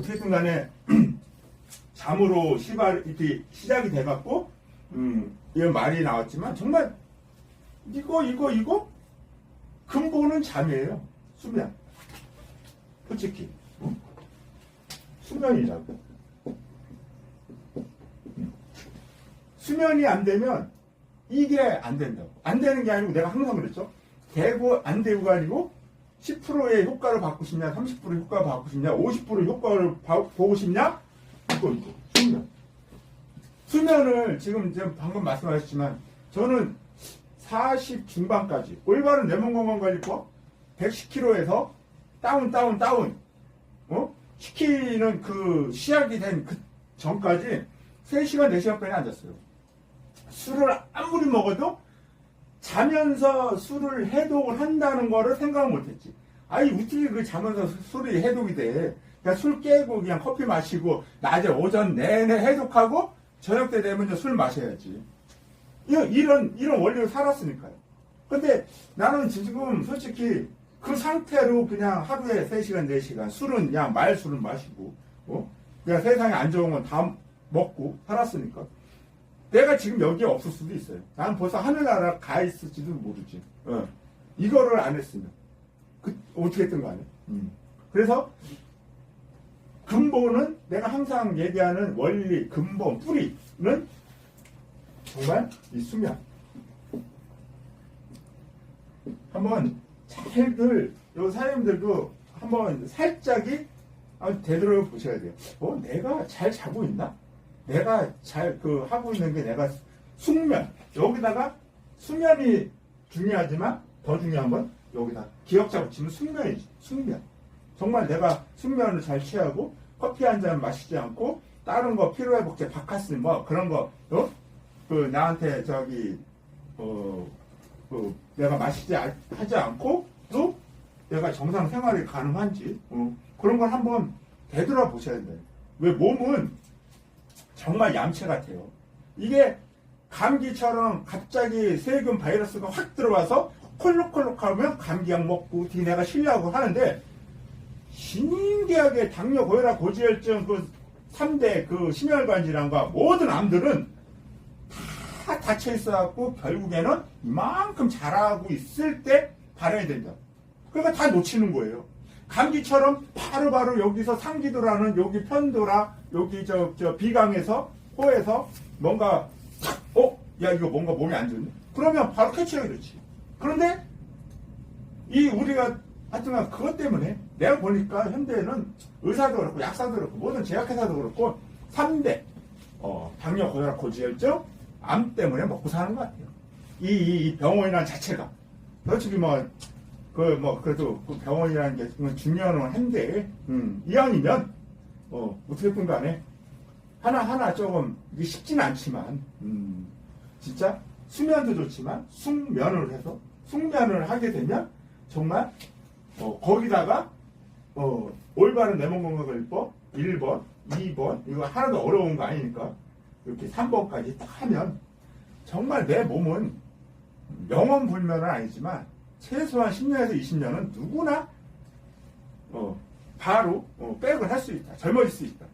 어쨌든 간에 잠으로 시발 이렇게 시작이 돼갖고 음, 이런 말이 나왔지만 정말 이거 이거 이거? 근본은 잠이에요. 수면. 솔직히. 어? 수면이라고. 음. 수면이 안 되면 이게 안 된다고. 안 되는 게 아니고 내가 항상 그랬죠. 되고 안 되고가 아니고 10%의 효과를 받고 싶냐, 30%의 효과를 받고 싶냐, 50%의 효과를 봐- 보고 싶냐? 이거, 이거, 수면. 수면을 지금 방금 말씀하셨지만, 저는 40 중반까지, 올바른 내몸 건강 관리법 110kg에서 다운, 다운, 다운, 어? 시키는 그 시작이 된 그 전까지 3시간, 4시간까지 앉았어요. 술을 아무리 먹어도 자면서 술을 해독을 한다는 거를 생각을 못했지. 아니 어떻게 그 자면서 수- 술이 해독이 돼? 그냥 술 깨고 그냥 커피 마시고 낮에 오전 내내 해독하고 저녁 때 되면 이제 술 마셔야지. 이런 이런 원리로 살았으니까요. 근데 나는 지금 솔직히 그 상태로 그냥 하루에 3시간, 4시간 술은 그냥 말 술은 마시고 어? 그냥 세상에 안 좋은 건 다 먹고 살았으니까. 내가 지금 여기에 없을 수도 있어요. 나는 벌써 하늘나라 가 있을지도 모르지. 어. 이거를 안 했으면. 그, 어떻게 했든 간에. 음. 그래서, 근본은 내가 항상 얘기하는 원리, 근본, 뿌리는 정말 이 수면. 한번 잘들, 요 사장님들도 한번 살짝이 아주 되돌아 보셔야 돼요. 어, 내가 잘 자고 있나? 내가 잘 그 하고 있는 게 내가 숙면 여기다가 수면이 중요하지만 더 중요한 건 여기다 기억자 붙이면 숙면이지 숙면 정말 내가 숙면을 잘 취하고 커피 한 잔 마시지 않고 다른 거 피로회복제 바카스 뭐 그런 거 어? 그 나한테 저기 어, 그 내가 마시지 아- 하지 않고 또 내가 정상 생활이 가능한지 어, 그런 걸 한번 되돌아 보셔야 돼요. 왜 몸은 정말 얌체 같아요. 이게 감기처럼 갑자기 세균 바이러스가 확 들어와서 콜록콜록 하면 감기약 먹고 뒤내가 쉬려고 하는데 신기하게 당뇨, 고혈압, 고지혈증 그 3대 그 심혈관 질환과 모든 암들은 다 닫혀 있어갖고 결국에는 이만큼 자라고 있을 때 발현이 된다. 그러니까 다 놓치는 거예요. 감기처럼 바로바로 여기서 상기도라는 여기 편도라 여기 저, 저 비강에서 코에서 뭔가 탁, 어? 야 이거 뭔가 몸이 안 좋네? 그러면 바로 캐치하기 그렇지. 그런데 이 우리가 하여튼간 그것 때문에 내가 보니까 현대에는 의사도 그렇고 약사도 그렇고 모든 제약회사도 그렇고 3대 어, 당뇨, 고혈압, 고지혈증, 암 때문에 먹고 사는 것 같아요. 이, 이- 이 병원이라는 자체가. 솔직히 뭐 그 뭐 그래도 그 병원이라는 게 중요한 건 한데 음, 이왕이면 어, 어떻게든 간에 하나하나 조금 이게 쉽진 않지만 음, 진짜 수면도 좋지만 숙면을 해서 숙면을 하게 되면 정말 어, 거기다가 어, 올바른 내몸 건강관리법 1번, 2번 이거 하나도 어려운 거 아니니까 이렇게 3번까지 딱 하면 정말 내 몸은 영원불면은 아니지만 최소한 10년에서 20년은 누구나 어, 바로 어, 백을 할 수 있다. 젊어질 수 있다.